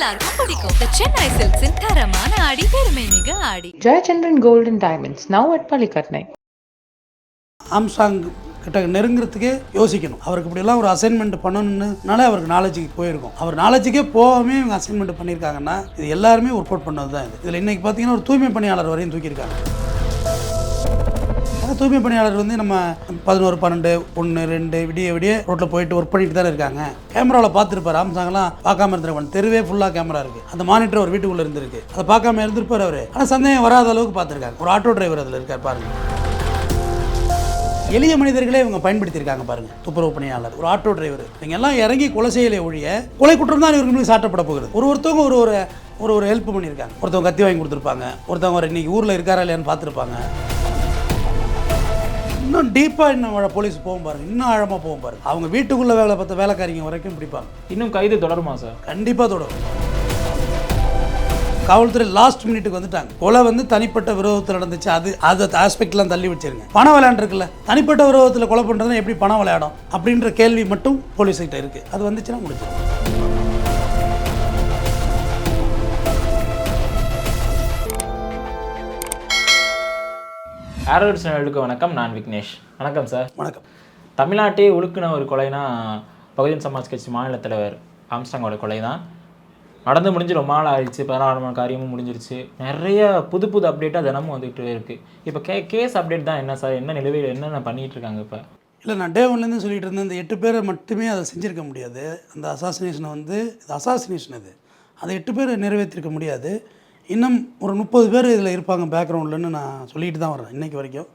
எல்லாருக்கும் பிடிக்கும். The சென்னை சில்க்ஸின் தரமான ஆடி பெருமை மிக ஆடி. Gold and Diamonds, now at Palikatnai. ஆம்சாங் கிட்ட நெருங்குறதுக்கே யோசிக்கணும். அவருக்கு இப்படியெல்லாம் ஒரு அசைன்மெண்ட் பண்ணணும்னாலே அவருக்கு நாலேஜுக்கு போயிருக்கும். அவர் நாலேஜுக்கே போகாமே இவங்க அசைன்மெண்ட் பண்ணியிருக்காங்கன்னா இது எல்லாருமே ஒர்க் அவுட் பண்ணது தான் இது. இதில் இன்றைக்கி பார்த்தீங்கன்னா ஒரு தூய்மை பணியாளர் வரையும் தூக்கியிருக்காங்க. தூய்மை பணியாளர் வந்து நம்ம பதினோரு பன்னெண்டு ஒன்று ரெண்டு விடிய விடிய ரோட்டில் போயிட்டு ஒர்க் பண்ணிட்டு தானே இருக்காங்க. கேமராவில் பார்த்துருப்பாரு ராமசாங்கெல்லாம் பார்க்காம இருந்திருப்பாங்க தெருவே ஃபுல்லாக கேமரா இருக்குது அந்த மானிட்டர் ஒரு வீட்டுக்குள்ளே இருந்திருக்கு. அதை பார்க்காம இருந்திருப்பார் அவர். ஆனால் சந்தேகம் வராத அளவுக்கு பார்த்துருக்காங்க. ஒரு ஆட்டோ டிரைவர் அதில் இருக்கார் பாருங்க. எளிய மனிதர்களே இவங்க பயன்படுத்தியிருக்காங்க பாருங்க. துப்புரவு பணியாளர் ஒரு ஆட்டோ டிரைவர் இவங்க எல்லாம் இறங்கி கொலை செய்யலை ஒழிய கொலை குற்றம் தான் இவருக்கு சாட்டப்பட போகிறது ஒரு ஒருத்தவங்க ஒரு ஒரு ஒரு ஒரு ஹெல்ப் பண்ணியிருக்காங்க. ஒருத்தவங்க கத்தி வாங்கி கொடுத்துருப்பாங்க. ஒருத்தவங்க இன்னைக்கு ஊரில் இருக்காரா இல்லையான்னு பார்த்துருப்பாங்க. இன்னும் டீப்பாக இன்னும் போலீஸ் போகும் பாருங்க. இன்னும் ஆழமாக போகும் பாருங்க. அவங்க வீட்டுக்குள்ளே வேலை பார்த்த வேலைக்காரிங்க வரைக்கும் பிடிப்பாங்க. இன்னும் கைது தொடருமா சார் கண்டிப்பாக தொடரும். காவல்துறை லாஸ்ட் மினிட்டுக்கு வந்துட்டாங்க. கொலை வந்து தனிப்பட்ட விரோதத்தில் நடந்துச்சு. அது அது ஆஸ்பெக்ட்லாம் தள்ளி வச்சிருங்க. பணம் விளையாண்டுருக்குல்ல தனிப்பட்ட விரோதத்தில் கொலை பண்ணுறதுனா எப்படி பணம் விளையாடும்? அப்படின்ற கேள்வி மட்டும் போலீஸ்கிட்ட இருக்குது அது வந்துச்சுன்னா முடிச்சிடும் ஆரோட்ஸ் நேயர்களுக்கு வணக்கம் நான் விக்னேஷ். வணக்கம் சார் வணக்கம். தமிழ்நாட்டே உழுக்குன ஒரு கொலைனா பகுஜன் சமாஜ் கட்சி மாநில தலைவர் ஆம்ஸ்டாங்கோட கொலை தான் நடந்து முடிஞ்சு ரொம்ப நாள் ஆயிடுச்சு பதினாறு மணி காரியமும் முடிஞ்சிருச்சு. நிறைய புது புது அப்டேட்டாக தினமும் வந்துகிட்டு இருக்கு. இப்போ கே கேஸ் அப்டேட் தான் என்ன சார் என்ன நிலுவையில் என்னென்ன பண்ணிட்டு இருக்காங்க இப்போ? இல்லை நான் டே ஒன்லேருந்து சொல்லிட்டு இருந்தேன் இந்த எட்டு பேரை மட்டுமே அதை செஞ்சிருக்க முடியாது. அந்த அசாசினேஷனை வந்து இது அசாசினேஷன் அது. அதை எட்டு பேரை நிறைவேற்றிருக்க முடியாது. இன்னும் ஒரு முப்பது பேர் இதில் இருப்பாங்க பேக்ரவுண்ட்லன்னு நான் சொல்லிட்டு தான் வரேன் இன்றைக்கி வரைக்கும்.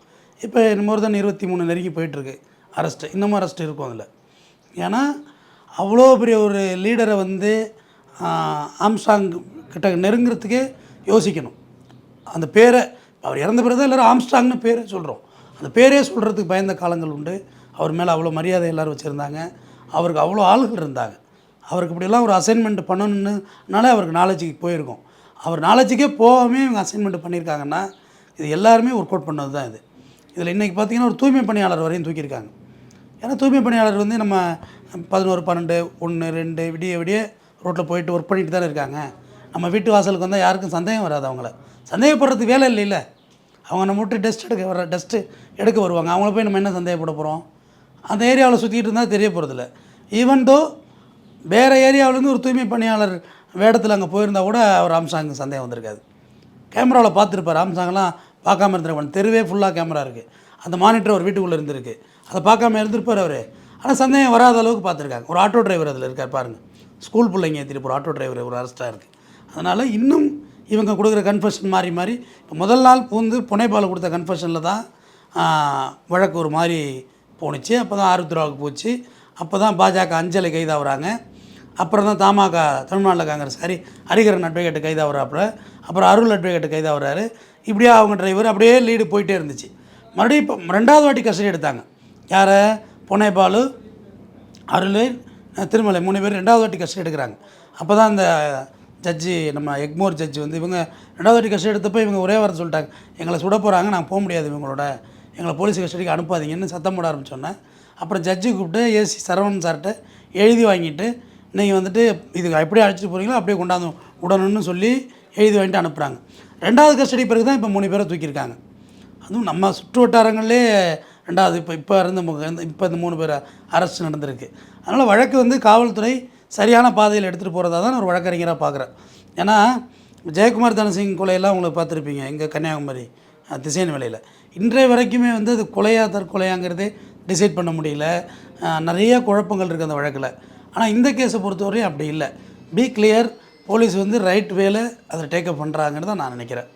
இப்போ இன்னொரு தான் இருபத்தி மூணு நெருங்கி போயிட்டுருக்கு. அரெஸ்ட்டு இன்னமும் அரெஸ்ட் இருக்கும் அதில். ஏன்னா அவ்வளோ பெரிய ஒரு லீடரை வந்து ஆம்ஸ்டாங் கிட்ட நெருங்குறதுக்கே யோசிக்கணும். அந்த பேரை அவர் இறந்த பிறகு தான் எல்லோரும் ஆம்ஸ்டாங்னு பேரே சொல்கிறோம் அந்த பேரே சொல்கிறதுக்கு பயந்த காலங்கள் உண்டு. அவர் மேலே அவ்வளோ மரியாதை எல்லோரும் வச்சுருந்தாங்க. அவருக்கு அவ்வளோ ஆளுகள் இருந்தாங்க. அவருக்கு இப்படிலாம் ஒரு அசைன்மெண்ட் பண்ணணுன்னாலே அவருக்கு நாலேஜுக்கு போயிருக்கோம். அவர் நாலேஜுக்கே போகாமே இவங்க அசைன்மெண்ட் பண்ணியிருக்காங்கன்னா இது எல்லாருமே ஒர்க் அவுட் பண்ணது தான் இது. இதில் இன்றைக்கி பார்த்தீங்கன்னா ஒரு தூய்மை பணியாளர் வரையும் தூக்கியிருக்காங்க. ஏன்னா தூய்மை பணியாளர் வந்து நம்ம பதினோரு பன்னெண்டு ஒன்று ரெண்டு விடிய விடிய ரோட்டில் போயிட்டு ஒர்க் பண்ணிட்டு தானே இருக்காங்க. நம்ம வீட்டு வாசலுக்கு வந்தால் யாருக்கும் சந்தேகம் வராது அவங்கள. சந்தேகப்படுறதுக்கு வேலை இல்லைல்ல. அவங்க நம்ம விட்டு டஸ்ட் எடுக்க வர டெஸ்ட்டு எடுக்க வருவாங்க. அவங்கள போய் நம்ம என்ன சந்தேகப்பட போகிறோம் அந்த ஏரியாவில் சுற்றிக்கிட்டு இருந்தால் தெரிய போகிறதில்ல ஈவன் தோ வேறு ஏரியாவிலேருந்து ஒரு தூய்மை பணியாளர் வேடத்தில் அங்கே போயிருந்தா கூட அவர் ஆம்சாங்க சந்தேகம் வந்திருக்காது. கேமராவில் பார்த்துருப்பார் ஆம்சாங்கெல்லாம் பார்க்காம இருந்திருப்பான் தெருவே ஃபுல்லாக கேமரா இருக்குது அந்த மானிட்டர் ஒரு வீட்டுக்குள்ளே இருந்திருக்கு. அதை பார்க்காம இருந்திருப்பார் அவர். ஆனால் சந்தேகம் வராத அளவுக்கு பார்த்துருக்காங்க. ஒரு ஆட்டோ டிரைவர் அதில் இருக்கார் பாருங்கள் ஸ்கூல் பிள்ளைங்க ஏற்றிட்டு ஒரு ஆட்டோ டிரைவர் ஒரு அரெஸ்ட்டாக இருக்குது அதனால் இன்னும் இவங்க கொடுக்குற கன்ஃபெஷன் மாறி மாறி இப்போ முதல் நாள் பூந்து புனைப்பால் கொடுத்த கன்ஃபெஷனில் தான் வழக்கு ஒரு மாதிரி போணுச்சு. அப்போ தான் ஆருத்ராவுக்கு போச்சு. அப்போ தான் பாஜக அஞ்சலை கைதாகிறாங்க அப்புறம் தான் தமாக தமிழ்நாட்டில் காங்கிரஸ். ஹரி ஹரிகரன் அட்வொகேட்டு கைதாகிறாப்புல அப்புறம் அருள் அட்வொகேட்டு கைதாகிறாரு இப்படியே அவங்க டிரைவர் அப்படியே லீடு போயிட்டே இருந்துச்சு. மறுபடியும் இப்போ ரெண்டாவது வாட்டி கஸ்டடி எடுத்தாங்க. யாரை? புனேபாலு அருள் திருமலை மூணு பேர் ரெண்டாவது வாட்டி கஸ்டடி எடுக்கிறாங்க. அப்போ தான் அந்த ஜட்ஜி நம்ம எக்மோர் ஜட்ஜி வந்து இவங்க ரெண்டாவது வாட்டி கஸ்டடி எடுத்தப்போ இவங்க ஒரே வாரம் சொல்லிட்டாங்க. எங்களை சுட போகிறாங்க நாங்கள் போக முடியாது இவங்களோட. எங்களை போலீஸ் கஸ்டடிக்கு அனுப்பாதீங்கன்னு சத்தம் போட ஆரம்பிச்சோன்னே அப்புறம் ஜட்ஜி கூப்பிட்டு ஏசி சரவணன் சார்கிட்ட எழுதி வாங்கிட்டு நீங்கள் வந்துட்டு இது எப்படி அழைச்சிட்டு போகிறீங்களோ அப்படியே கொண்டாந்து விடணும்னு சொல்லி எழுதி வாங்கிட்டு அனுப்புகிறாங்க ரெண்டாவது கஸ்டடி பிறகு தான் இப்போ மூணு பேரை தூக்கியிருக்காங்க. அதுவும் நம்ம சுற்று வட்டாரங்களே ரெண்டாவது இப்போ இப்போ இருந்த இப்போ இந்த மூணு பேர் அரெஸ்ட் நடந்திருக்கு. அதனால் வழக்கு வந்து காவல்துறை சரியான பாதையில் எடுத்துகிட்டு போகிறதா தான் நான் ஒரு வழக்கறிஞராக பார்க்குறேன் ஏன்னா ஜெயக்குமார் தனசிங் கொலையெல்லாம் உங்களுக்கு பார்த்துருப்பீங்க இங்கே கன்னியாகுமரி திசையன் வேலையில். இன்றைய வரைக்குமே வந்து அது கொலையா தற்கொலையாங்கிறதே டிசைட் பண்ண முடியல. நிறைய குழப்பங்கள் இருக்குது அந்த வழக்கில். ஆனால் இந்த கேஸை பொறுத்தவரையும் அப்படி இல்லை. பி கிளியர் போலீஸ் வந்து ரைட் வேல அதை டேக்கப் பண்ணுறாங்கன்னு தான் நான் நினைக்கிறேன்.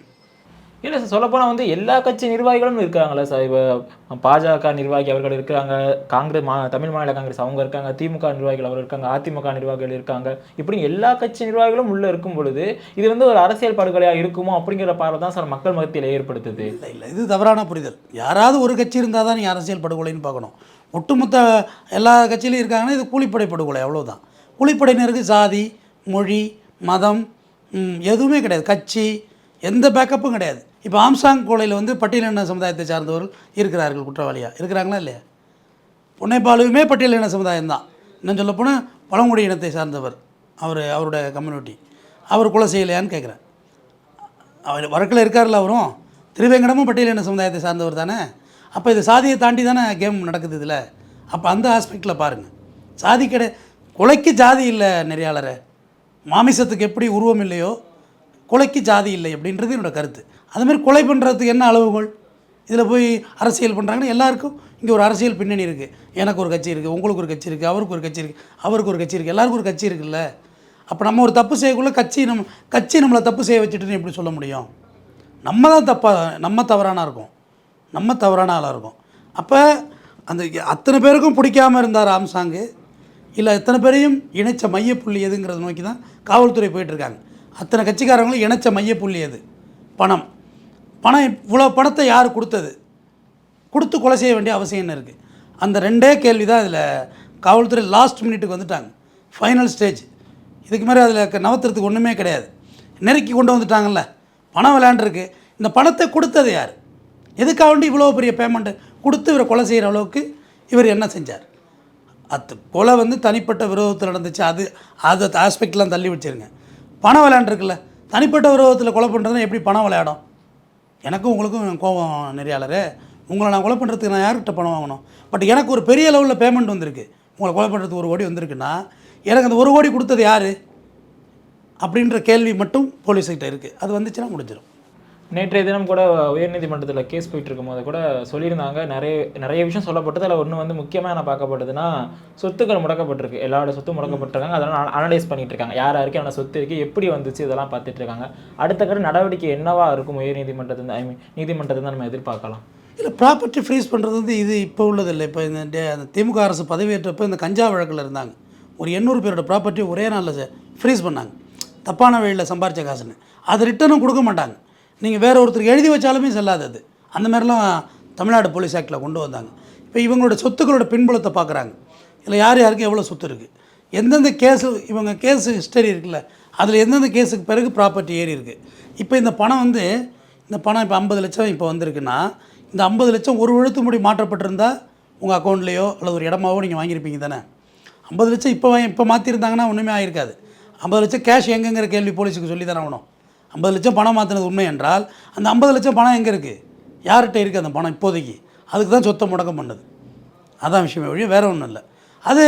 இல்லை சார் சொல்லப்போனால் வந்து எல்லா கட்சி நிர்வாகிகளும் இருக்காங்களே சார் இப்போ பாஜக நிர்வாகி அவர்கள் இருக்கிறாங்க காங்கிரஸ் மா தமிழ் மாநில காங்கிரஸ் அவங்க இருக்காங்க திமுக நிர்வாகிகள் அவர் இருக்காங்க அதிமுக நிர்வாகிகள் இருக்காங்க. இப்படி எல்லா கட்சி நிர்வாகிகளும் உள்ளே இருக்கும் பொழுது இது வந்து ஒரு அரசியல் படுகொலையாக இருக்குமோ அப்படிங்கிற பார்வை தான் சார் மக்கள் மத்தியில் ஏற்படுத்துது. இல்லை இல்லை இது தவறான புரிதல். யாராவது ஒரு கட்சி இருந்தால் தான் நீங்கள் அரசியல் படுகொலைன்னு பார்க்கணும். ஒட்டுமொத்த எல்லா கட்சியிலையும் இருக்காங்கன்னா இது கூலிப்படை படுகொலை அவ்வளோதான் கூலிப்படையினருக்கு சாதி மொழி மதம் எதுவுமே கிடையாது. கட்சி எந்த பேக்கப்பும் கிடையாது. இப்போ ஆம்சாங் கோலையில் வந்து பட்டியலின சமுதாயத்தை சார்ந்தவர்கள் இருக்கிறார்கள் குற்றவாளியாக இருக்கிறாங்களா இல்லையா? புன்னைப்பாலுமே பட்டியலின சமுதாயம் தான் இன்னும் சொல்லப்போனால் பழங்குடி இனத்தை சார்ந்தவர் அவர் அவருடைய கம்யூனிட்டி அவர் கொலை செய்யலையான்னு கேட்குறேன் அவர் வழக்கில் இருக்கார்ல அவரும்? திருவேங்கடமும் பட்டியலின சமுதாயத்தை சார்ந்தவர் தானே? அப்போ இது சாதியை தாண்டி தானே கேம் நடக்குது இதில்? அப்போ அந்த ஆஸ்பெக்டில் பாருங்கள் சாதி கிடை கொலைக்கு ஜாதி இல்லை நெறியாளரை. மாமிசத்துக்கு எப்படி உருவம் இல்லையோ கொலைக்கு ஜாதி இல்லை அப்படின்றது என்னோட கருத்து. அதுமாதிரி கொலை பண்ணுறதுக்கு என்ன அளவுகோல்? இதில் போய் அரசியல் பண்ணுறாங்கன்னா எல்லாருக்கும் இங்கே ஒரு அரசியல் பின்னணி இருக்குது எனக்கு ஒரு கட்சி இருக்குது உங்களுக்கு ஒரு கட்சி இருக்குது அவருக்கு ஒரு கட்சி இருக்குது அவருக்கு ஒரு கட்சி இருக்குது எல்லாருக்கும் ஒரு கட்சி இருக்குல்ல? அப்போ நம்ம ஒரு தப்பு செய்யக்குள்ள கட்சி நம்ம கட்சி நம்மளை தப்பு செய்ய வச்சுட்டுன்னு எப்படி சொல்ல முடியும்? நம்ம தான் தப்பாக நம்ம தவறானா இருக்கும். நம்ம தவறான ஆளாக இருக்கும். அப்போ அந்த அத்தனை பேருக்கும் பிடிக்காம இருந்தார் ஆம்சாங்கு இல்லை எத்தனை பேரையும் இணைச்ச மையப்புள்ளி எதுங்கிறத நோக்கி தான் காவல்துறை போயிட்டுருக்காங்க. அத்தனை கட்சிக்காரங்களும் இணைச்ச மையப்புள்ளி எது? பணம். பணம் இவ்வளோ பணத்தை யார் கொடுத்தது? கொடுத்து கொலை செய்ய வேண்டிய அவசியம் என்ன இருக்குது அந்த ரெண்டே கேள்வி தான் இதில் காவல்துறை லாஸ்ட் மினிட்டுக்கு வந்துட்டாங்க. ஃபைனல் ஸ்டேஜ் இதுக்கு மாதிரி அதில் நவத்துறதுக்கு ஒன்றுமே கிடையாது. நெருக்கி கொண்டு வந்துட்டாங்கல்ல. பணம் விளையாண்டுருக்கு. இந்த பணத்தை கொடுத்தது யார்? எதுக்காக வேண்டி இவ்வளோ பெரிய பேமெண்ட்டு கொடுத்து இவரை கொலை செய்கிற அளவுக்கு இவர் என்ன செஞ்சார்? அது கொலை வந்து தனிப்பட்ட விரோதத்தில் நடந்துச்சு. அது அது ஆஸ்பெக்ட்லாம் தள்ளி வச்சிருங்க. பணம் விளையாண்டுருக்குல்ல தனிப்பட்ட விரோதத்தில் கொலை பண்ணுறதுனா எப்படி பணம் விளையாடும்? எனக்கும் உங்களுக்கும் கோபம் நெறியாளரே. உங்களை நான் கொலை பண்ணுறதுக்கு நான் யார்கிட்ட பணம் வாங்கணும்? பட் எனக்கு ஒரு பெரிய லெவலில் பேமெண்ட் வந்திருக்கு. உங்களை கொலை பண்ணுறதுக்கு ஒரு கோடி வந்திருக்குன்னா எனக்கு அந்த ஒரு கோடி கொடுத்தது யார்? அப்படின்ற கேள்வி மட்டும் போலீஸ்கிட்ட இருக்குது அது வந்துச்சுன்னா முடிஞ்சிடும். நேற்றைய தினம் கூட உயர்நீதிமன்றத்தில் கேஸ் போயிட்டு இருக்கும்போது கூட சொல்லியிருந்தாங்க. நிறைய நிறைய விஷயம் சொல்லப்பட்டது. அதில் ஒன்று வந்து முக்கியமாக நான் பார்க்கப்பட்டதுன்னா சொத்துக்கள் முடக்கப்பட்டிருக்கு. எல்லாரோட சொத்தும் முடக்கப்பட்டிருக்காங்க. அதெல்லாம் அனலைஸ் பண்ணிட்டு இருக்காங்க யார் யாருக்கு என்ன சொத்து இருக்குது எப்படி வந்துச்சு இதெல்லாம் பார்த்துட்டு இருக்காங்க அடுத்த கட்ட நடவடிக்கை என்னவா இருக்கும் உயர்நீதிமன்றத்தில் ஐ மீன் நீதிமன்றத்தை நம்ம எதிர்பார்க்கலாம். இல்லை ப்ராப்பர்ட்டி ஃப்ரீஸ் பண்ணுறது வந்து இது இப்போ உள்ளதில்லை. இப்போ இந்த திமுக அரசு பதவியேற்றப்போ இந்த கஞ்சா வழக்கில் இருந்தாங்க. ஒரு எண்ணூறு பேரோட ப்ராப்பர்ட்டி ஒரே நாளில் ஃப்ரீஸ் பண்ணாங்க. தப்பான வழியில் சம்பாரித்த காசுன்னு. அது ரிட்டனும் கொடுக்க மாட்டாங்க. நீங்கள் வேறு ஒருத்தருக்கு எழுதி வச்சாலுமே செல்லாது அது. அந்த மாதிரிலாம் தமிழ்நாடு போலீஸ் ஆக்டில் கொண்டு வந்தாங்க. இப்போ இவங்களோட சொத்துக்களோட பின்புலத்தை பார்க்குறாங்க இதில் யார் யாருக்கு எவ்வளோ சொத்து இருக்குது எந்தெந்த கேஸு இவங்க கேஸ் ஹிஸ்டரி இருக்குல்ல அதில் எந்தெந்த கேஸுக்கு பிறகு ப்ராப்பர்ட்டி ஏறி இருக்குது இப்போ இந்த பணம் வந்து இந்த பணம் இப்போ ஐம்பது லட்சம் இப்போ வந்திருக்குன்னா இந்த ஐம்பது லட்சம் ஒரு எழுத்து முடி மாற்றப்பட்டிருந்தா உங்கள் அக்கௌண்ட்லேயோ அல்லது ஒரு இடமாவோ நீங்கள் வாங்கியிருப்பீங்க தானே? ஐம்பது லட்சம் இப்போ இப்போ மாற்றிருந்தாங்கன்னா ஒன்றுமே ஆயிருக்காது. ஐம்பது லட்சம் கேஷ் எங்கேங்கிற கேள்வி போலீஸுக்கு சொல்லி தானே ஆகணும். ஐம்பது லட்சம் பணம் மாற்றினது உண்மை என்றால் அந்த ஐம்பது லட்சம் பணம் எங்கே இருக்குது யார்கிட்ட இருக்குது அந்த பணம் இப்போதைக்கு? அதுக்கு தான் சொத்தை முடக்கம் பண்ணது. அதான் விஷயமே ஒழிய வேறு ஒன்றும் இல்லை. அது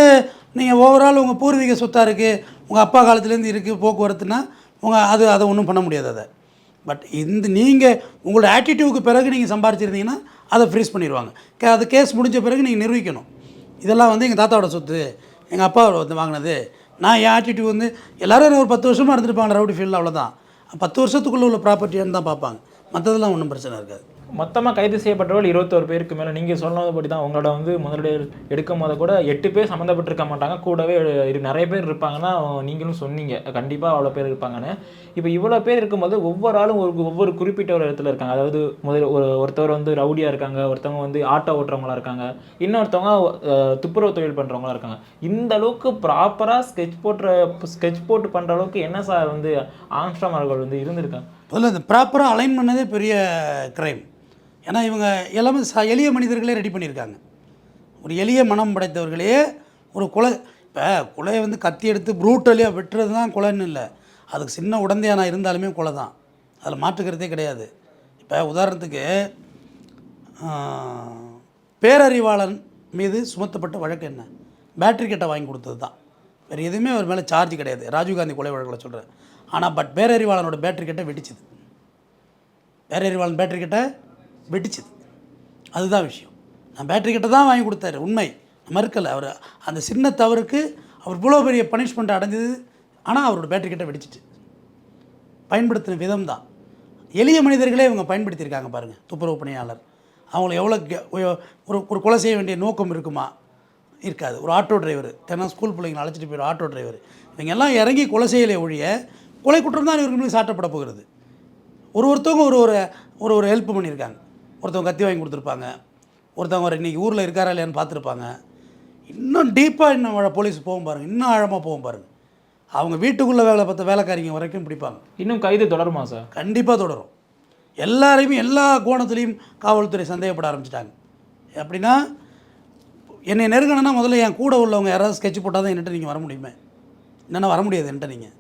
நீங்கள் ஓவரால் உங்கள் பூர்வீக சொத்தாக இருக்குது உங்கள் அப்பா காலத்துலேருந்து இருக்குது போக்குவரத்துனா உங்கள் அது அதை ஒன்றும் பண்ண முடியாது அதை. பட் இந்த நீங்கள் உங்களோட ஆட்டிடியூவுக்கு பிறகு நீங்கள் சம்பாரிச்சிருந்தீங்கன்னா அதை ஃப்ரீஸ் பண்ணிடுவாங்க கே அது கேஸ் முடிஞ்ச பிறகு நீங்கள் நிரூபிக்கணும். இதெல்லாம் வந்து எங்கள் தாத்தாவோட சொத்து எங்கள் அப்பா வந்து வாங்கினது. நான் என் ஆட்டிடியூ வந்து எல்லோரும் ஒரு பத்து வருஷமாக இருந்துருப்பாங்க ரவுடி ஃபீல்டில் அவ்வளோதான் பத்து வருஷத்துக்குள்ளே உள்ள ப்ராப்பர்ட்டியான்னு தான் பார்ப்பாங்க. மற்றதெல்லாம் ஒன்றும் பிரச்சனை இருக்காது. மொத்தமாக கைது செய்யப்பட்டவர்கள் இருபத்தோரு பேருக்கு மேலே. நீங்கள் சொன்னது படி தான் உங்களோட வந்து முதலீடு எடுக்கும் போது கூட எட்டு பேர் சம்மந்தப்பட்டிருக்க மாட்டாங்க. கூடவே நிறைய பேர் இருப்பாங்கன்னா நீங்களும் சொன்னீங்க. கண்டிப்பாக அவ்வளோ பேர் இருப்பாங்கன்னு. இப்போ இவ்வளோ பேர் இருக்கும்போது ஒவ்வொரு ஆளும் ஒரு ஒவ்வொரு குறிப்பிட்ட ஒரு இடத்துல இருக்காங்க. அதாவது முதல் ஒரு ஒருத்தவர் வந்து ரவுடியாக இருக்காங்க ஒருத்தவங்க வந்து ஆட்டோ ஓட்டுறவங்களா இருக்காங்க இன்னொருத்தவங்க துப்புரவு தொழில் பண்ணுறவங்களா இருக்காங்க. இந்த அளவுக்கு ப்ராப்பராக ஸ்கெட்ச் போட்டுற ஸ்கெட்ச் போட்டு பண்ணுற அளவுக்கு என்ன சார் வந்து ஆங்ஸ்டாம் அவர்கள் வந்து இருந்திருக்காங்க? முதல்ல இந்த ப்ராப்பராக அலைன் பண்ணதே பெரிய க்ரைம் ஏன்னா இவங்க எல்லாமே ச எளிய மனிதர்களே ரெடி பண்ணியிருக்காங்க. ஒரு எளிய மனம் படைத்தவர்களே ஒரு கொலை இப்போ கொலையை வந்து கத்தி எடுத்து ப்ரூட்டலியாக வெட்டுறது தான் கொலைன்னு இல்லை. அதுக்கு சின்ன உடந்தையானா இருந்தாலுமே கொலை தான். அதில் மாற்றுக்கிறதே கிடையாது. இப்போ உதாரணத்துக்கு பேரறிவாளன் மீது சுமத்தப்பட்ட வழக்கு என்ன? பேட்டரி கட்டை வாங்கி கொடுத்தது தான். வேறு எதுவுமே அவர் மேலே சார்ஜ் கிடையாது. ராஜீவ்காந்தி கொலை வழக்கில் சொல்கிறேன் ஆனால் பட் பேரறிவாளனோட பேட்டரி கட்டை வெடிச்சுது. பேரறிவாளன் பேட்டரி கட்டை வெடிச்சது. அதுதான் விஷயம். நான் பேட்டரி கிட்ட தான் வாங்கி கொடுத்தாரு. உண்மை. மறுக்கலை. அவர் அந்த சின்ன தவறுக்கு அவர் இவ்வளோ பெரிய பனிஷ்மெண்ட் அடைஞ்சது. ஆனால் அவரோட பேட்டரி கிட்ட வெடிச்சிட்டு. பயன்படுத்தின விதம் தான். எளிய மனிதர்களே இவங்க பயன்படுத்தியிருக்காங்க பாருங்கள் துப்புரவு பணியாளர். அவங்கள எவ்வளோ ஒரு ஒரு கொலை செய்ய வேண்டிய நோக்கம் இருக்குமா? இருக்காது. ஒரு ஆட்டோ டிரைவர் தினம் ஸ்கூல் பிள்ளைங்களை அழைச்சிட்டு போயிடும் ஆட்டோ டிரைவர் இவங்க எல்லாம் இறங்கி கொலை செய்யலை ஒழிய கொலை குற்றம் தான் இவருக்கு சாட்டப்பட போகிறது. ஒரு ஒருத்தவங்க ஒரு ஒரு ஒரு ஒரு ஹெல்ப் பண்ணியிருக்காங்க. ஒருத்தவங்க கத்தி வாங்கி கொடுத்துருப்பாங்க. ஒருத்தவங்க ஒரு இன்றைக்கி ஊரில் இருக்காரா இல்லையான்னு பார்த்துருப்பாங்க. இன்னும் டீப்பாக இன்னும் போலீஸ் போகும் பாருங்கள் இன்னும் ஆழமாக போகும் பாருங்கள் அவங்க வீட்டுக்குள்ளே வேலை பார்த்த வேலைக்காரிங்க வரைக்கும் பிடிப்பாங்க. இன்னும் கைது தொடருமா சார்? கண்டிப்பாக தொடரும். எல்லாரையுமே எல்லா கோணத்துலேயும் காவல்துறை சந்தேகப்பட ஆரம்பிச்சிட்டாங்க. அப்படின்னா என்னை நெருங்கணும்னா முதல்ல என் கூட உள்ளவங்க யாராவது ஸ்கெட்ச் போட்டால் தான் என்கிட்ட நீங்கள் வர முடியுமே. இல்லைன்னா வர முடியாது என்கிட்ட நீங்கள்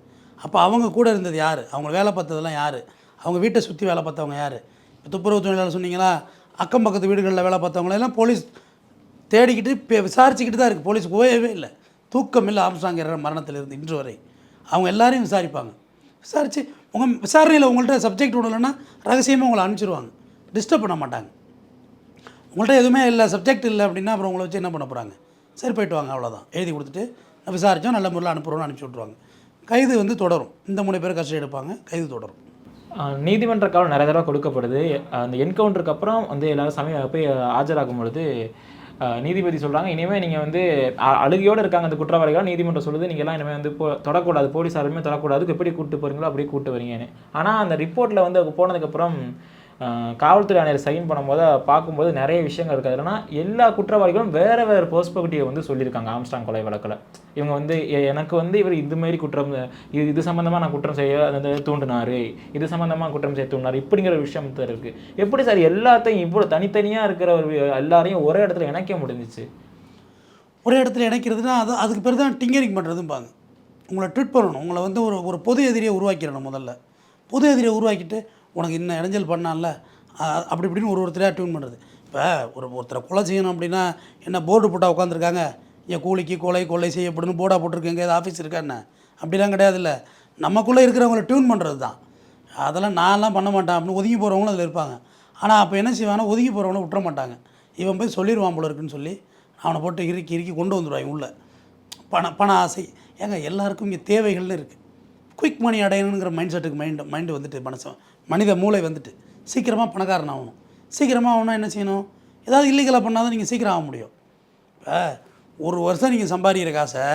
அப்போ அவங்க கூட இருந்தது யார்? அவங்க வேலை பார்த்ததெல்லாம் யார்? அவங்க வீட்டை சுற்றி வேலை பார்த்தவங்க யார்? துப்புரவு தொழிலாளர் சொன்னீங்களா? அக்கம் பக்கத்து வீடுகளில் வேலை பார்த்தவங்களெல்லாம் போலீஸ் தேடிக்கிட்டு இப்போ விசாரிச்சுக்கிட்டு தான் இருக்குது போலீஸ் ஓயவே இல்லை. தூக்கம் இல்லை ஆம்சாங்கிற மரணத்திலிருந்து இன்று வரை. அவங்க எல்லாரையும் விசாரிப்பாங்க. விசாரித்து உங்கள் விசாரணையில் உங்கள்கிட்ட சப்ஜெக்ட் விடலைன்னா ரகசியமாக உங்களை அனுப்பிச்சிருவாங்க. டிஸ்டர்ப் பண்ண மாட்டாங்க. உங்கள்கிட்ட எதுவுமே இல்லை சப்ஜெக்ட் இல்லை அப்படின்னா அப்புறம் உங்களை வச்சு என்ன பண்ண போகிறாங்க சரி போயிட்டு வாங்க அவ்வளோதான் எழுதி கொடுத்துட்டு விசாரித்தோம் நல்ல முறையில் அனுப்புகிறோன்னு அனுப்பிச்சி விட்ருவாங்க கைது வந்து தொடரும். இந்த மூணு பேர் கஷ்டம் எடுப்பாங்க. கைது தொடரும். நீதிமன்ற காலம் நிறைய தடவை கொடுக்கப்படுது. அந்த என்கவுண்டருக்கு அப்புறம் வந்து எல்லாரும் சமய போய் ஆஜராகும் பொழுது நீதிபதி சொல்கிறாங்க இனிமேல் நீங்கள் வந்து அழுகையோடு இருக்காங்க அந்த குற்றவாளிகள். நீதிமன்றம் சொல்லுது நீங்கள் எல்லாம் இனிமேல் வந்து போ தொடக்கூடாது. போலீஸாருமே தொடக்கூடாது. எப்படி கூப்பிட்டு போகிறீங்களோ அப்படியே கூப்பிட்டு வரீங்கன்னு. ஆனால் அந்த ரிப்போர்ட்டில் வந்து அவங்க போனதுக்கப்புறம் காவல்துறை ஆணையர் சைன் பண்ணும்போது பார்க்கும்போது நிறைய விஷயங்கள் இருக்குது. இல்லைனா எல்லா குற்றவாளிகளும் வேறு வேறு பெர்ஸ்பெக்டிவ் வந்து சொல்லியிருக்காங்க ஆம்ஸ்டாங் கொலை வழக்கில். இவங்க வந்து எ- எனக்கு வந்து இவர் இதுமாரி குற்றம் இது இது சம்மந்தமாக நான் குற்றம் செய்ய அந்த தூண்டினாரு. இது சம்மந்தமாக குற்றம் செய்ய தூண்டினார். இப்படிங்கிற விஷயம் தான் இருக்குது எப்படி சார் எல்லாத்தையும் இவ்வளோ தனித்தனியாக இருக்கிற ஒரு எல்லாரையும் ஒரே இடத்துல இணைக்க முடிஞ்சிச்சு? ஒரே இடத்துல இணைக்கிறதுனா அது அதுக்கு பேர் தான் டிங்கரிங் பண்ணுறதும்பாங்க உங்களை ட்ரீட் பண்ணணும். உங்களை வந்து ஒரு ஒரு பொது எதிரியை உருவாக்கிடணும் முதல்ல. பொது எதிரியை உருவாக்கிட்டு உனக்கு இன்னும் இடைஞ்சல் பண்ணால அப்படி இப்படின்னு ஒரு ஒருத்தரையாக டியூன் பண்ணுறது இப்போ ஒரு ஒருத்தரை கொலை செய்யணும் அப்படின்னா என்ன போர்டு போட்டால் உட்காந்துருக்காங்க என் கூலிக்கு கொலை கொலை செய்யப்படுன்னு போர்டாக போட்டிருக்கேங்க ஏதாவது ஆஃபீஸ் இருக்கா என்ன? அப்படிலாம் கிடையாதுல்ல. நமக்குள்ளே இருக்கிறவங்கள டியூன் பண்ணுறது தான். அதெல்லாம் நான்லாம் பண்ண மாட்டேன் அப்படின்னு ஒதுங்கி போகிறவங்களும் அதில் இருப்பாங்க. ஆனால் அப்போ என்ன செய்வாங்கன்னா ஒதுங்கி போகிறவங்கள விட்டுற மாட்டாங்க. இவன் போய் சொல்லிடுவான் போல இருக்குன்னு சொல்லி அவனை போட்டு இறுக்கி இறுக்கி கொண்டு வந்துடுவாங்க உள்ளே. பண பண ஆசை. ஏங்க எல்லாருக்கும் இங்கே தேவைகள்னு இருக்குது குயிக் மணி அடையணுங்கிற மைண்ட் செட்டுக்கு மைண்டு மைண்டு வந்துட்டு மனசு. மனித மூளை வந்துட்டு சீக்கிரமாக பணக்காரன் ஆகணும் சீக்கிரமாக ஆகணும் என்ன செய்யணும்? ஏதாவது இல்லீகலாக பண்ணால் தான் நீங்கள் சீக்கிரம் ஆக முடியும். இப்போ ஒரு வருஷம் நீங்கள் சம்பாதிக்கிற காசை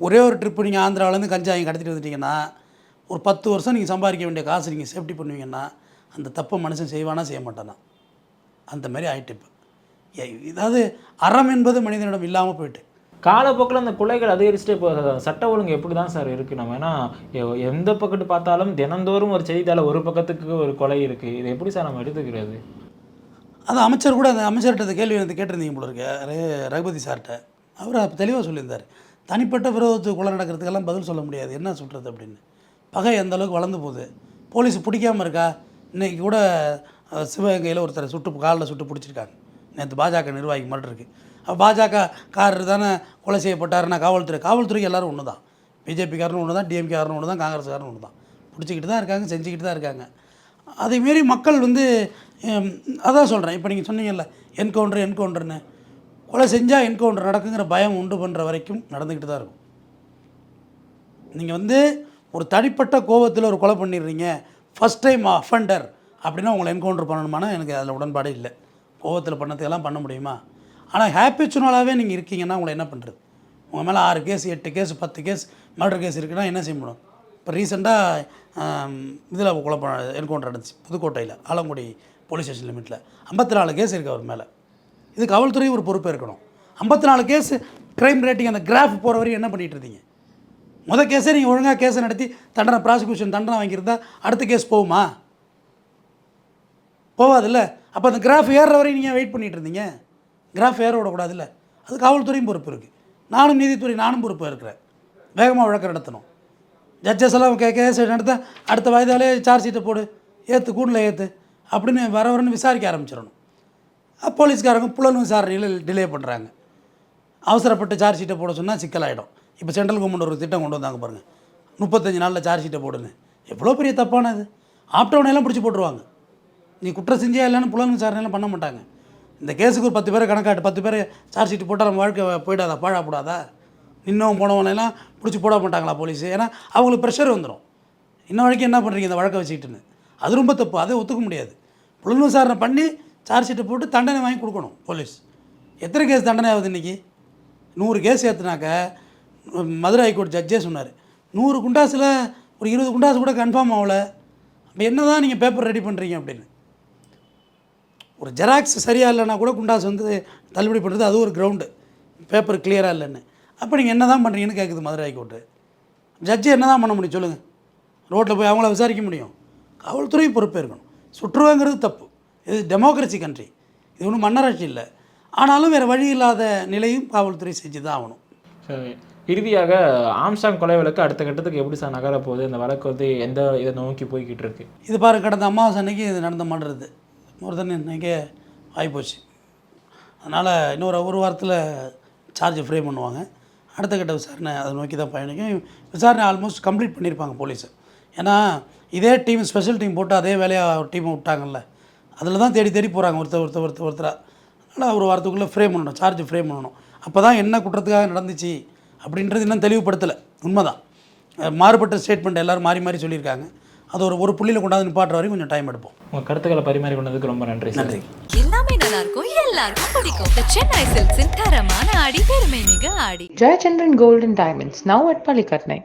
ஒரே ஒரு ட்ரிப்பு நீங்கள் ஆந்திராவிலேருந்து கஞ்சாயம் கடத்திட்டு வந்துட்டீங்கன்னா ஒரு பத்து வருஷம் நீங்கள் சம்பாதிக்க வேண்டிய காசு நீங்கள் சேஃப்டி பண்ணுவீங்கன்னா அந்த தப்பை மனுஷன் செய்வானா செய்ய மாட்டானா? அந்த மாதிரி ஆகிட்டு இப்போ. ஏதாவது அறம் என்பது மனிதனிடம் இல்லாமல் போயிட்டு. காலப்போக்கில் அந்த கொலைகள் அதிகரிச்சுட்டே இப்போ சட்ட ஒழுங்கு எப்படி தான் சார் இருக்குது நம்ம ஏன்னா எந்த பக்கத்து பார்த்தாலும் தினந்தோறும் ஒரு செய்தித்தாள ஒரு பக்கத்துக்கு ஒரு கொலை இருக்குது இது எப்படி சார் நம்ம எடுத்துக்கிறது? அது அமைச்சர் கூட அந்த அமைச்சர்கிட்ட அந்த கேள்வி வந்து கேட்டிருந்தீங்க போல இருக்கு. ரகுபதி சார்கிட்ட. அவர் அப்போ தெளிவாக சொல்லியிருந்தார். தனிப்பட்ட விரோதத்துக்கு கொலை நடக்கிறதுக்கெல்லாம் பதில் சொல்ல முடியாது. என்ன சொல்கிறது அப்படின்னு. பகை எந்த அளவுக்கு வளர்ந்து போகுது? போலீஸ் பிடிக்காமல் இருக்கா? இன்றைக்கி கூட சிவகங்கையில் ஒருத்தரை சுட்டு காலில் சுட்டு பிடிச்சிருக்காங்க. நேற்று பாஜக நிர்வாகி மட்டும் இருக்குது பாஜக காரர் தானே கொலை செய்யப்பட்டாருன்னா காவல்துறை. காவல்துறைக்கு எல்லோரும் ஒன்று தான் பிஜேபிக்காரனும் ஒன்று தான் டிஎம்கேக்காரனும் ஒன்று தான் காங்கிரஸ்காரனும் ஒன்று தான் பிடிச்சிக்கிட்டு தான் இருக்காங்க செஞ்சுக்கிட்டு தான் இருக்காங்க. அதே மாரி மக்கள் வந்து அதான் சொல்கிறேன் இப்போ நீங்கள் சொன்னீங்கல்ல என்கவுண்டர் என்கவுண்டர்னு. கொலை செஞ்சால் என்கவுண்டர் நடக்குங்கிற பயம் உண்டு பண்ணுற வரைக்கும் நடந்துக்கிட்டு தான் இருக்கும். நீங்கள் வந்து ஒரு தனிப்பட்ட கோபத்தில் ஒரு கொலை பண்ணிடுறீங்க ஃபஸ்ட் டைம் அஃபண்டர் அப்படின்னா உங்களை என்கவுண்டர் பண்ணணுமானா எனக்கு அதில் உடன்பாடு இல்லை. கோபத்தில் பண்ணதுக்கெல்லாம் பண்ண முடியுமா? ஆனால் ஹாப்பி சுனாலாகவே நீங்கள் இருக்கீங்கன்னா உங்களை என்ன பண்ணுறது? உங்கள் மேலே ஆறு கேஸ் எட்டு கேஸ் பத்து கேஸ் மர்டர் கேஸ் இருக்குன்னா என்ன செய்ய முடியும்? இப்போ ரீசெண்டாக இதில் குழப்பம் என்கவுண்டர் நடந்துச்சு புதுக்கோட்டையில் ஆலங்குடி போலீஸ் ஸ்டேஷன் லிமிட்டில். ஐம்பத்தி நாலு கேஸ் இருக்குது அவர் மேலே. இது காவல்துறை ஒரு பொறுப்பு இருக்கணும் ஐம்பத்தி நாலு கேஸ் க்ரைம் ரேட்டிங் அந்த கிராஃப் போகிற வரையும் என்ன பண்ணிகிட்டு இருந்தீங்க? முதல் கேஸே நீங்கள் ஒழுங்காக கேஸை நடத்தி தண்டனை ப்ராசிக்யூஷன் தண்டனை வாங்கியிருந்தா அடுத்த கேஸ் போகுமா? போகாதுல்ல? அப்போ அந்த கிராஃப் ஏறுற வரையும் நீங்கள் வெயிட் பண்ணிகிட்டு இருந்தீங்க. கிராஃப் ஏற விடக்கூடாதுல்ல. அது காவல்துறையும் பொறுப்பு இருக்குது நானும் நீதித்துறை நானும் பொறுப்பாக இருக்கிறேன். வேகமாக வழக்கு நடத்தணும். ஜட்ஜஸ் எல்லாம் கே கேஸ் நடத்த அடுத்த வயதாலே சார்ஜ் ஷீட்டை போடு. ஏற்று கூண்டில் ஏற்று அப்படின்னு வர வரன்னு விசாரிக்க ஆரம்பிச்சிடணும். போலீஸ்காரங்க புலன் விசாரணையில் டிலே பண்ணுறாங்க அவசரப்பட்டு சார்ஜ் ஷீட்டை போட சொன்னால் சிக்கலாயிடும். இப்போ சென்ட்ரல் கவர்மெண்ட் ஒரு திட்டம் கொண்டு வந்தாங்க பாருங்கள் முப்பத்தஞ்சு நாளில் சார்ஜ் ஷீட்டை போடுன்னு. எவ்வளோ பெரிய தப்பானது? ஆப்டவுனையெல்லாம் பிடிச்சி போட்டுருவாங்க. நீ குற்றம் செஞ்சியா இல்லைன்னு புலன் விசாரணையெல்லாம் பண்ண மாட்டாங்க. இந்த கேஸுக்கு ஒரு பத்து பேரை கணக்காட்டு பத்து பேர் சார்ஜ் ஷீட் போட்டால் நம்ம வாழ்க்கை போயிடாதா பாழா போடாதா நின்னவன் போனவனெல்லாம் பிடிச்சி போட மாட்டாங்களா போலீஸ் ஏன்னா அவங்களுக்கு ப்ரெஷர் வந்துடும் இன்ன வரைக்கும் என்ன பண்ணுறீங்க இந்த வழக்கை வச்சுக்கிட்டுன்னு? அது ரொம்ப தப்பு அதை ஒத்துக்க முடியாது. புலன் விசாரணை பண்ணி சார்ஜ் ஷீட்டை போட்டு தண்டனை வாங்கி கொடுக்கணும் போலீஸ் எத்தனை கேஸ் தண்டனை ஆகுது இன்றைக்கி நூறு கேஸ் ஏற்றுனாக்க மதுரை ஹைகோர்ட் ஜட்ஜே சொன்னார். நூறு குண்டாஸில் ஒரு இருபது குண்டாஸ் கூட கன்ஃபார்ம் ஆகலை. அப்போ என்ன தான் நீங்கள் பேப்பர் ரெடி பண்ணுறீங்க அப்படின்னு? ஒரு ஜெராக்ஸ் சரியாக இல்லைன்னா கூட குண்டாஸ் வந்து தள்ளுபடி பண்ணுறது அது ஒரு கிரவுண்டு பேப்பர் கிளியராக இல்லைன்னு. அப்போ நீங்கள் என்ன தான் பண்ணுறீங்கன்னு கேட்குது மதுரை ஹைகோர்ட்டு ஜட்ஜி என்ன தான் பண்ண முடியும் சொல்லுங்கள் ரோட்டில் போய் அவங்கள விசாரிக்க முடியும். காவல்துறை பொறுப்பே இருக்கணும். சுற்றுவாங்கிறது தப்பு. இது டெமோக்ரஸி கண்ட்ரி இது ஒன்றும் மன்னராட்சி இல்லை. ஆனாலும் வேறு வழி இல்லாத நிலையும் காவல்துறை செஞ்சு தான் ஆகணும். சரி. இறுதியாக ஆம்ஸ்டாங் கொலை வழக்கு அடுத்த கட்டத்துக்கு எப்படி சார் நகர போகுது? இந்த வழக்கு வந்து எந்த இதை நோக்கி போய்கிட்டு இருக்கு? இது பாரு கடந்த அமாவாசை அன்னைக்கு இது நடந்த மாட்டுறது ஒரு தண்ணி இன்றைக்கே ஆகிப்போச்சு. அதனால் இன்னொரு ஒரு வாரத்தில் சார்ஜ் ஃப்ரே பண்ணுவாங்க. அடுத்த கட்ட விசாரணை அதை நோக்கி தான் பயணிக்கும். விசாரணை ஆல்மோஸ்ட் கம்ப்ளீட் பண்ணியிருப்பாங்க போலீஸு. ஏன்னா இதே டீம் ஸ்பெஷல் டீம் போட்டு அதே வேலையாக ஒரு டீமை விட்டாங்கல்ல. அதில் தான் தேடி தேடி போகிறாங்க ஒருத்தர் ஒருத்தர் ஒருத்தர் ஒருத்தராக அதனால் ஒரு வாரத்துக்குள்ளே ஃப்ரேம் பண்ணணும் சார்ஜ் ஃப்ரேம் பண்ணணும். அப்போ தான் என்ன குற்றத்துக்காக நடந்துச்சு அப்படின்றது இன்னும் தெளிவுபடுத்தலை. உண்மைதான். மாறுபட்ட ஸ்டேட்மெண்ட் எல்லோரும் மாறி மாறி சொல்லியிருக்காங்க. அது ஒரு ஒரு புள்ளியில் கொண்டாந்து நிப்பாட்டுற வரைக்கும் கொஞ்சம் டைம் எடுப்போம். உங்கள் கருத்துக்களை பரிமாறி கொண்டதுக்கு ரொம்ப நன்றி நன்றி. எல்லாமே நல்லா இருக்கும் எல்லாருக்கும் பிடிக்கும். சென்னை சில்க்ஸின் தரமான ஆடி பெருமை மிக ஆடி. Gold and Diamonds, now at Palikatnai.